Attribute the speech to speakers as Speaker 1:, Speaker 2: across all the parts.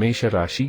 Speaker 1: ಮೇಷ ರಾಶಿ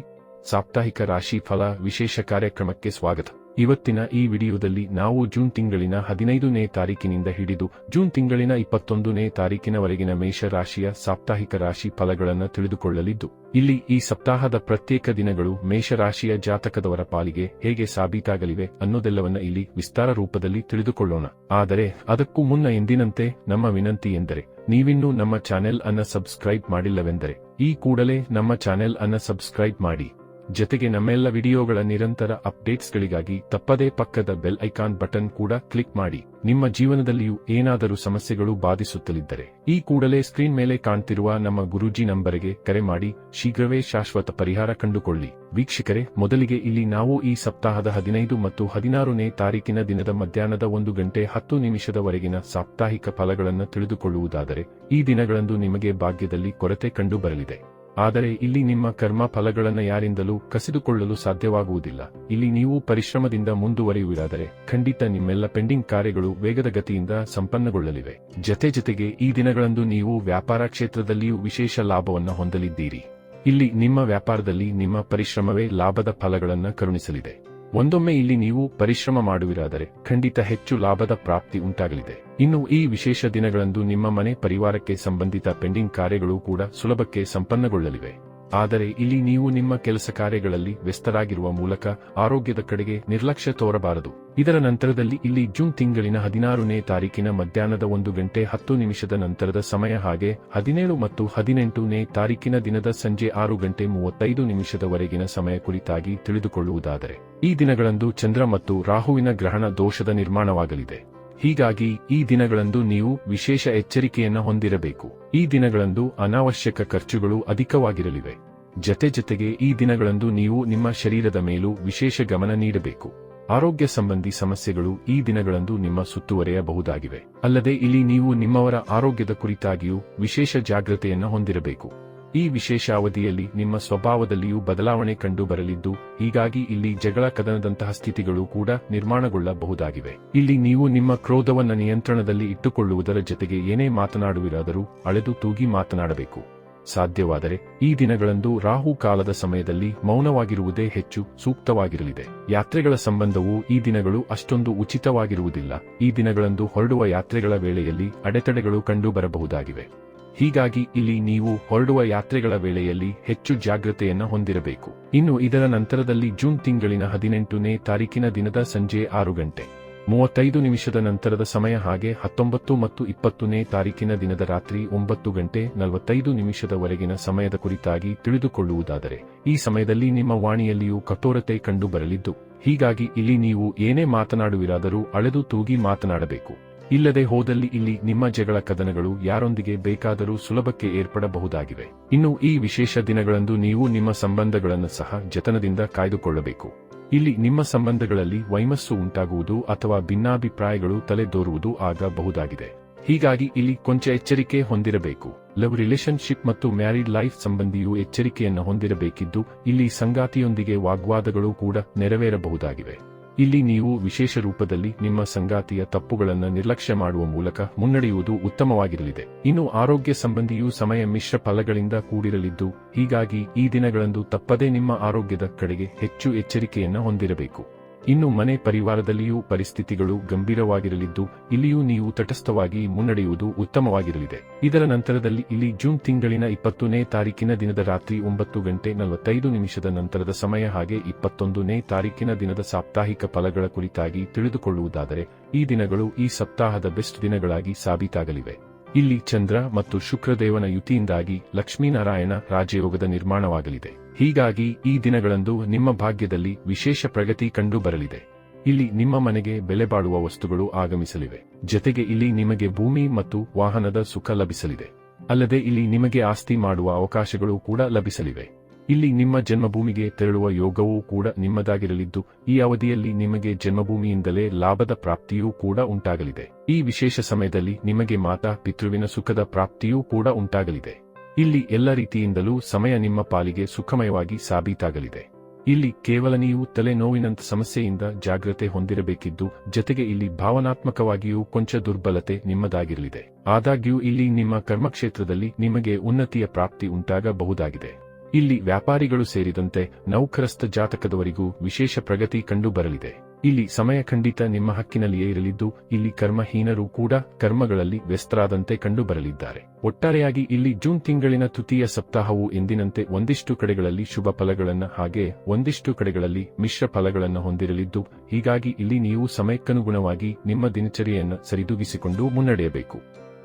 Speaker 1: ಸಾಪ್ತಾಹಿಕ ರಾಶಿ ಫಲ ವಿಶೇಷ ಕಾರ್ಯಕ್ರಮಕ್ಕೆ ಸ್ವಾಗತ. ಇವತ್ತಿನ ಈ ವಿಡಿಯೋದಲ್ಲಿ ನಾವು ಜೂನ್ ತಿಂಗಳಿನ ಹದಿನೈದನೇ ತಾರೀಕಿನಿಂದ ಹಿಡಿದು ಜೂನ್ ತಿಂಗಳಿನ ಇಪ್ಪತ್ತೊಂದನೇ ತಾರೀಕಿನವರೆಗಿನ ಮೇಷ ರಾಶಿಯ ಸಾಪ್ತಾಹಿಕ ರಾಶಿ ಫಲಗಳನ್ನು ತಿಳಿದುಕೊಳ್ಳಲಿದ್ದು, ಇಲ್ಲಿ ಈ ಸಪ್ತಾಹದ ಪ್ರತ್ಯೇಕ ದಿನಗಳು ಮೇಷರಾಶಿಯ ಜಾತಕದವರ ಪಾಲಿಗೆ ಹೇಗೆ ಸಾಬೀತಾಗಲಿವೆ ಅನ್ನೋದೆಲ್ಲವನ್ನ ಇಲ್ಲಿ ವಿಸ್ತಾರ ರೂಪದಲ್ಲಿ ತಿಳಿದುಕೊಳ್ಳೋಣ. ಆದರೆ ಅದಕ್ಕೂ ಮುನ್ನ ಎಂದಿನಂತೆ ನಮ್ಮ ವಿನಂತಿ ಎಂದರೆ, ನೀವಿನ್ನೂ ನಮ್ಮ ಚಾನೆಲ್ ಅನ್ನ ಸಬ್ಸ್ಕ್ರೈಬ್ ಮಾಡಿಲ್ಲವೆಂದರೆ ಈ ಕೂಡಲೇ ನಮ್ಮ ಚಾನೆಲ್ ಅನ್ನು ಸಬ್ಸ್ಕ್ರೈಬ್ ಮಾಡಿ. ಜೊತೆಗೆ ನಮ್ಮೆಲ್ಲ ವಿಡಿಯೋಗಳ ನಿರಂತರ ಅಪ್ಡೇಟ್ಸ್ಗಳಿಗಾಗಿ ತಪ್ಪದೇ ಪಕ್ಕದ ಬೆಲ್ ಐಕಾನ್ ಬಟನ್ ಕೂಡ ಕ್ಲಿಕ್ ಮಾಡಿ. ನಿಮ್ಮ ಜೀವನದಲ್ಲಿಯೂ ಏನಾದರೂ ಸಮಸ್ಯೆಗಳು ಬಾಧಿಸುತ್ತಲಿದ್ದರೆ ಈ ಕೂಡಲೇ ಸ್ಕ್ರೀನ್ ಮೇಲೆ ಕಾಣ್ತಿರುವ ನಮ್ಮ ಗುರೂಜಿ ನಂಬರಿಗೆ ಕರೆ ಮಾಡಿ. ಶೀಘ್ರವೇ ಶಾಶ್ವತ ಪರಿಹಾರ ಕಂಡುಕೊಳ್ಳಿ. ವೀಕ್ಷಕರೇ, ಮೊದಲಿಗೆ ಇಲ್ಲಿ ನಾವು ಈ ಸಪ್ತಾಹದ ಹದಿನೈದು ಮತ್ತು ಹದಿನಾರನೇ ತಾರೀಕಿನ ದಿನದ ಮಧ್ಯಾಹ್ನದ ಒಂದು ಗಂಟೆ ಹತ್ತು ನಿಮಿಷದವರೆಗಿನ ಸಾಪ್ತಾಹಿಕ ಫಲಗಳನ್ನು ತಿಳಿದುಕೊಳ್ಳುವುದಾದರೆ ಈ ದಿನಗಳಂದು ನಿಮಗೆ ಭಾಗ್ಯದಲ್ಲಿ ಕೊರತೆ ಕಂಡುಬರಲಿದೆ. ಆದರೆ ಇಲ್ಲಿ ನಿಮ್ಮ ಕರ್ಮ ಫಲಗಳನ್ನು ಯಾರಿಂದಲೂ ಕಸಿದುಕೊಳ್ಳಲು ಸಾಧ್ಯವಾಗುವುದಿಲ್ಲ. ಇಲ್ಲಿ ನೀವು ಪರಿಶ್ರಮದಿಂದ ಮುಂದುವರಿಯುವುದಾದರೆ ಖಂಡಿತ ನಿಮ್ಮೆಲ್ಲ ಪೆಂಡಿಂಗ್ ಕಾರ್ಯಗಳು ವೇಗದ ಗತಿಯಿಂದ ಸಂಪನ್ನಗೊಳ್ಳಲಿವೆ. ಜತೆ ಜತೆಗೆ ಈ ದಿನಗಳಂದು ನೀವು ವ್ಯಾಪಾರ ಕ್ಷೇತ್ರದಲ್ಲಿಯೂ ವಿಶೇಷ ಲಾಭವನ್ನು ಹೊಂದಲಿದ್ದೀರಿ. ಇಲ್ಲಿ ನಿಮ್ಮ ವ್ಯಾಪಾರದಲ್ಲಿ ನಿಮ್ಮ ಪರಿಶ್ರಮವೇ ಲಾಭದ ಫಲಗಳನ್ನು ಕರುಣಿಸಲಿದೆ. ಒಂದೊಮ್ಮೆ ಇಲ್ಲಿ ನೀವು ಪರಿಶ್ರಮ ಮಾಡುವಿರಾದರೆ ಖಂಡಿತ ಹೆಚ್ಚು ಲಾಭದ ಪ್ರಾಪ್ತಿ ಉಂಟಾಗಲಿದೆ. ಇನ್ನು ಈ ವಿಶೇಷ ದಿನಗಳಂದು ನಿಮ್ಮ ಮನೆ ಪರಿವಾರಕ್ಕೆ ಸಂಬಂಧಿತ ಪೆಂಡಿಂಗ್ ಕಾರ್ಯಗಳು ಕೂಡ ಸುಲಭಕ್ಕೆ ಸಂಪನ್ನಗೊಳ್ಳಲಿವೆ. ಆದರೆ ಇಲ್ಲಿ ನೀವು ನಿಮ್ಮ ಕೆಲಸ ಕಾರ್ಯಗಳಲ್ಲಿ ವ್ಯಸ್ತರಾಗಿರುವ ಮೂಲಕ ಆರೋಗ್ಯದ ಕಡೆಗೆ ನಿರ್ಲಕ್ಷ್ಯ ತೋರಬಾರದು. ಇದರ ನಂತರದಲ್ಲಿ ಇಲ್ಲಿ ಜೂನ್ ತಿಂಗಳಿನ ಹದಿನಾರನೇ ತಾರೀಕಿನ ಮಧ್ಯಾಹ್ನದ ಒಂದು ಗಂಟೆ ಹತ್ತು ನಿಮಿಷದ ನಂತರದ ಸಮಯ ಹಾಗೆ ಹದಿನೇಳು ಮತ್ತು ಹದಿನೆಂಟನೇ ತಾರೀಕಿನ ದಿನದ ಸಂಜೆ ಆರು ಗಂಟೆ ಮೂವತ್ತೈದು ನಿಮಿಷದವರೆಗಿನ ಸಮಯ ಕುರಿತಾಗಿ ತಿಳಿದುಕೊಳ್ಳುವುದಾದರೆ. ಈ ದಿನಗಳಂದು ಚಂದ್ರ ಮತ್ತು ರಾಹುವಿನ ಗ್ರಹಣ ದೋಷದ ನಿರ್ಮಾಣವಾಗಲಿದೆ. ಹೀಗಾಗಿ ಈ ದಿನಗಳಂದು ನೀವು ವಿಶೇಷ ಎಚ್ಚರಿಕೆಯನ್ನು ಹೊಂದಿರಬೇಕು. ಈ ದಿನಗಳಂದು ಅನಾವಶ್ಯಕ ಖರ್ಚುಗಳು ಅಧಿಕವಾಗಿರಲಿವೆ. ಜತೆ ಜತೆಗೆ ಈ ದಿನಗಳಂದು ನೀವು ನಿಮ್ಮ ಶರೀರದ ಮೇಲೂ ವಿಶೇಷ ಗಮನ ನೀಡಬೇಕು. ಆರೋಗ್ಯ ಸಂಬಂಧಿ ಸಮಸ್ಯೆಗಳು ಈ ದಿನಗಳಂದು ನಿಮ್ಮ ಸುತ್ತುವರೆಯಬಹುದಾಗಿವೆ. ಅಲ್ಲದೆ ಇಲ್ಲಿ ನೀವು ನಿಮ್ಮವರ ಆರೋಗ್ಯದ ಕುರಿತಾಗಿಯೂ ವಿಶೇಷ ಜಾಗ್ರತೆಯನ್ನು ಹೊಂದಿರಬೇಕು. ಈ ವಿಶೇಷ ಅವಧಿಯಲ್ಲಿ ನಿಮ್ಮ ಸ್ವಭಾವದಲ್ಲಿಯೂ ಬದಲಾವಣೆ ಕಂಡು ಬರಲಿದ್ದು ಹೀಗಾಗಿ ಇಲ್ಲಿ ಜಗಳ ಕದನದಂತಹ ಸ್ಥಿತಿಗಳು ಕೂಡ ನಿರ್ಮಾಣಗೊಳ್ಳಬಹುದಾಗಿವೆ. ಇಲ್ಲಿ ನೀವು ನಿಮ್ಮ ಕ್ರೋಧವನ್ನ ನಿಯಂತ್ರಣದಲ್ಲಿ ಇಟ್ಟುಕೊಳ್ಳುವುದರ ಜೊತೆಗೆ ಏನೇ ಮಾತನಾಡುವಿರಾದರೂ ಅಳೆದು ತೂಗಿ ಮಾತನಾಡಬೇಕು. ಸಾಧ್ಯವಾದರೆ, ಈ ದಿನಗಳಂದು ರಾಹು ಕಾಲದ ಸಮಯದಲ್ಲಿ ಮೌನವಾಗಿರುವುದೇ ಹೆಚ್ಚು ಸೂಕ್ತವಾಗಿರಲಿದೆ. ಯಾತ್ರೆಗಳ ಸಂಬಂಧವು ಈ ದಿನಗಳು ಅಷ್ಟೊಂದು ಉಚಿತವಾಗಿರುವುದಿಲ್ಲ. ಈ ದಿನಗಳಂದು ಹೊರಡುವ ಯಾತ್ರೆಗಳ ವೇಳೆಯಲ್ಲಿ ಅಡೆತಡೆಗಳು ಕಂಡು ಬರಬಹುದಾಗಿವೆ ಹೀಗಾಗಿ ಇಲ್ಲಿ ನೀವು ಹೊರಡುವ ಯಾತ್ರೆಗಳ ವೇಳೆಯಲ್ಲಿ ಹೆಚ್ಚು ಜಾಗ್ರತೆಯನ್ನು ಹೊಂದಿರಬೇಕು. ಇನ್ನು ಇದರ ನಂತರದಲ್ಲಿ ಜೂನ್ ತಿಂಗಳಿನ ಹದಿನೆಂಟನೇ ತಾರೀಕಿನ ದಿನದ ಸಂಜೆ ಆರು ಗಂಟೆ. ಮೂವತ್ತೈದು ನಿಮಿಷದ ನಂತರದ ಸಮಯ ಹಾಗೆ ಹತ್ತೊಂಬತ್ತು ಮತ್ತು ಇಪ್ಪತ್ತನೇ ತಾರೀಕಿನ ದಿನದ ರಾತ್ರಿ ಒಂಬತ್ತು ಗಂಟೆ ನಲವತ್ತೈದು ನಿಮಿಷದವರೆಗಿನ ಸಮಯದ ಕುರಿತಾಗಿ ತಿಳಿದುಕೊಳ್ಳುವುದಾದರೆ, ಈ ಸಮಯದಲ್ಲಿ ನಿಮ್ಮ ವಾಣಿಯಲ್ಲಿಯೂ ಕಠೋರತೆ ಕಂಡುಬರಲಿದ್ದು, ಹೀಗಾಗಿ ಇಲ್ಲಿ ನೀವು ಏನೇ ಮಾತನಾಡುವಿರಾದರೂ ಅಳೆದು ತೂಗಿ ಮಾತನಾಡಬೇಕು. ಇಲ್ಲದೆ ಹೋದಲ್ಲಿ ಇಲ್ಲಿ ನಿಮ್ಮ ಜಗಳ ಕದನಗಳು ಯಾರೊಂದಿಗೆ ಬೇಕಾದರೂ ಸುಲಭಕ್ಕೆ ಏರ್ಪಡಬಹುದಾಗಿವೆ. ಇನ್ನು ಈ ವಿಶೇಷ ದಿನಗಳಂದು ನೀವು ನಿಮ್ಮ ಸಂಬಂಧಗಳನ್ನು ಸಹ ಜತನದಿಂದ ಕಾಯ್ದುಕೊಳ್ಳಬೇಕು. ಇಲ್ಲಿ ನಿಮ್ಮ ಸಂಬಂಧಗಳಲ್ಲಿ ವೈಮಸ್ಸು ಉಂಟಾಗುವುದು ಅಥವಾ ಭಿನ್ನಾಭಿಪ್ರಾಯಗಳು ತಲೆದೋರುವುದು ಆಗಬಹುದಾಗಿದೆ. ಹೀಗಾಗಿ ಇಲ್ಲಿ ಕೊಂಚ ಎಚ್ಚರಿಕೆ ಹೊಂದಿರಬೇಕು. ಲವ್ ರಿಲೇಶನ್ಶಿಪ್ ಮತ್ತು ಮ್ಯಾರಿಡ್ ಲೈಫ್ ಸಂಬಂಧಿಯು ಎಚ್ಚರಿಕೆಯನ್ನು ಹೊಂದಿರಬೇಕಿದ್ದು, ಇಲ್ಲಿ ಸಂಗಾತಿಯೊಂದಿಗೆ ವಾಗ್ವಾದಗಳು ಕೂಡ ನೆರವೇರಬಹುದಾಗಿವೆ. ಇಲ್ಲಿ ನೀವು ವಿಶೇಷ ರೂಪದಲ್ಲಿ ನಿಮ್ಮ ಸಂಗಾತಿಯ ತಪ್ಪುಗಳನ್ನು ನಿರ್ಲಕ್ಷ್ಯ ಮಾಡುವ ಮೂಲಕ ಮುನ್ನಡೆಯುವುದು ಉತ್ತಮವಾಗಿರಲಿದೆ. ಇನ್ನು ಆರೋಗ್ಯ ಸಂಬಂಧಿಯು ಸಮಯ ಮಿಶ್ರ ಫಲಗಳಿಂದ ಕೂಡಿರಲಿದ್ದು, ಹೀಗಾಗಿ ಈ ದಿನಗಳಂದು ತಪ್ಪದೇ ನಿಮ್ಮ ಆರೋಗ್ಯದ ಕಡೆಗೆ ಹೆಚ್ಚು ಎಚ್ಚರಿಕೆಯನ್ನು ಹೊಂದಿರಬೇಕು. ಇನ್ನು ಮನೆ ಪರಿವಾರದಲ್ಲಿಯೂ ಪರಿಸ್ಥಿತಿಗಳು ಗಂಭೀರವಾಗಿರಲಿದ್ದು, ಇಲ್ಲಿಯೂ ನೀವು ತಟಸ್ಥವಾಗಿ ಮುನ್ನಡೆಯುವುದು ಉತ್ತಮವಾಗಿರಲಿದೆ. ಇದರ ನಂತರದಲ್ಲಿ ಇಲ್ಲಿ ಜೂನ್ ತಿಂಗಳಿನ ಇಪ್ಪತ್ತನೇ ತಾರೀಕಿನ ದಿನದ ರಾತ್ರಿ ಒಂಬತ್ತು ಗಂಟೆ ನಲವತ್ತೈದು ನಿಮಿಷದ ನಂತರದ ಸಮಯ ಹಾಗೆ ಇಪ್ಪತ್ತೊಂದನೇ ತಾರೀಕಿನ ದಿನದ ಸಾಪ್ತಾಹಿಕ ಫಲಗಳ ಕುರಿತಾಗಿ ತಿಳಿದುಕೊಳ್ಳುವುದಾದರೆ, ಈ ದಿನಗಳು ಈ ಸಪ್ತಾಹದ ಬೆಸ್ಟ್ ದಿನಗಳಾಗಿ ಸಾಬೀತಾಗಲಿವೆ. ಇಲ್ಲಿ ಚಂದ್ರ ಮತ್ತು ಶುಕ್ರದೇವನ ಯುತಿಯಿಂದಾಗಿ ಲಕ್ಷ್ಮೀನಾರಾಯಣ ರಾಜಯೋಗದ ನಿರ್ಮಾಣವಾಗಲಿದೆ. ಹೀಗಾಗಿ ಈ ದಿನಗಳಂದು ನಿಮ್ಮ ಭಾಗ್ಯದಲ್ಲಿ ವಿಶೇಷ ಪ್ರಗತಿ ಕಂಡು ಬರಲಿದೆ. ಇಲ್ಲಿ ನಿಮ್ಮ ಮನೆಗೆ ಬೆಲೆ ಬಾಳುವ ವಸ್ತುಗಳು ಆಗಮಿಸಲಿವೆ. ಜತೆಗೆ ಇಲ್ಲಿ ನಿಮಗೆ ಭೂಮಿ ಮತ್ತು ವಾಹನದ ಸುಖ ಲಭಿಸಲಿದೆ. ಅಲ್ಲದೆ ಇಲ್ಲಿ ನಿಮಗೆ ಆಸ್ತಿ ಮಾಡುವ ಅವಕಾಶಗಳು ಕೂಡ ಲಭಿಸಲಿವೆ. ಇಲ್ಲಿ ನಿಮ್ಮ ಜನ್ಮಭೂಮಿಗೆ ತೆರಳುವ ಯೋಗವೂ ಕೂಡ ನಿಮ್ಮದಾಗಿರಲಿದ್ದು, ಈ ಅವಧಿಯಲ್ಲಿ ನಿಮಗೆ ಜನ್ಮಭೂಮಿಯಿಂದಲೇ ಲಾಭದ ಪ್ರಾಪ್ತಿಯೂ ಕೂಡ ಉಂಟಾಗಲಿದೆ. ಈ ವಿಶೇಷ ಸಮಯದಲ್ಲಿ ನಿಮಗೆ ಮಾತಾ ಪಿತೃವಿನ ಸುಖದ ಪ್ರಾಪ್ತಿಯೂ ಕೂಡ ಉಂಟಾಗಲಿದೆ. ಇಲ್ಲಿ ಎಲ್ಲ ರೀತಿಯಿಂದಲೂ ಸಮಯ ನಿಮ್ಮ ಪಾಲಿಗೆ ಸುಖಮಯವಾಗಿ ಸಾಬೀತಾಗಲಿದೆ. ಇಲ್ಲಿ ಕೇವಲ ನೀವು ತಲೆನೋವಿನಂತ ಸಮಸ್ಯೆಯಿಂದ ಜಾಗ್ರತೆ ಹೊಂದಿರಬೇಕಿದ್ದು, ಜತೆಗೆ ಇಲ್ಲಿ ಭಾವನಾತ್ಮಕವಾಗಿಯೂ ಕೊಂಚ ದುರ್ಬಲತೆ ನಿಮ್ಮದಾಗಿರಲಿದೆ. ಆದಾಗ್ಯೂ ಇಲ್ಲಿ ನಿಮ್ಮ ಕರ್ಮಕ್ಷೇತ್ರದಲ್ಲಿ ನಿಮಗೆ ಉನ್ನತಿಯ ಪ್ರಾಪ್ತಿ ಉಂಟಾಗಬಹುದಾಗಿದೆ. ಇಲ್ಲಿ ವ್ಯಾಪಾರಿಗಳು ಸೇರಿದಂತೆ ನೌಕರಸ್ಥ ಜಾತಕದವರಿಗೂ ವಿಶೇಷ ಪ್ರಗತಿ ಕಂಡು ಬರಲಿದೆ ಇಲ್ಲಿ ಸಮಯ ಖಂಡಿತ ನಿಮ್ಮ ಹಕ್ಕಿನಲ್ಲಿಯೇ ಇರಲಿದ್ದು, ಇಲ್ಲಿ ಕರ್ಮಹೀನರು ಕೂಡ ಕರ್ಮಗಳಲ್ಲಿ ವ್ಯಸ್ತರಾದಂತೆ ಕಂಡು ಬರಲಿದ್ದಾರೆ ಒಟ್ಟಾರೆಯಾಗಿ ಇಲ್ಲಿ ಜೂನ್ ತಿಂಗಳಿನ ತೃತೀಯ ಸಪ್ತಾಹವು ಎಂದಿನಂತೆ ಒಂದಿಷ್ಟು ಕಡೆಗಳಲ್ಲಿ ಶುಭ ಫಲಗಳನ್ನು ಹಾಗೆ ಒಂದಿಷ್ಟು ಕಡೆಗಳಲ್ಲಿ ಮಿಶ್ರ ಫಲಗಳನ್ನು ಹೊಂದಿರಲಿದ್ದು, ಹೀಗಾಗಿ ಇಲ್ಲಿ ನೀವು ಸಮಯಕ್ಕನುಗುಣವಾಗಿ ನಿಮ್ಮ ದಿನಚರಿಯನ್ನು ಸರಿದೂಗಿಸಿಕೊಂಡು ಮುನ್ನಡೆಯಬೇಕು.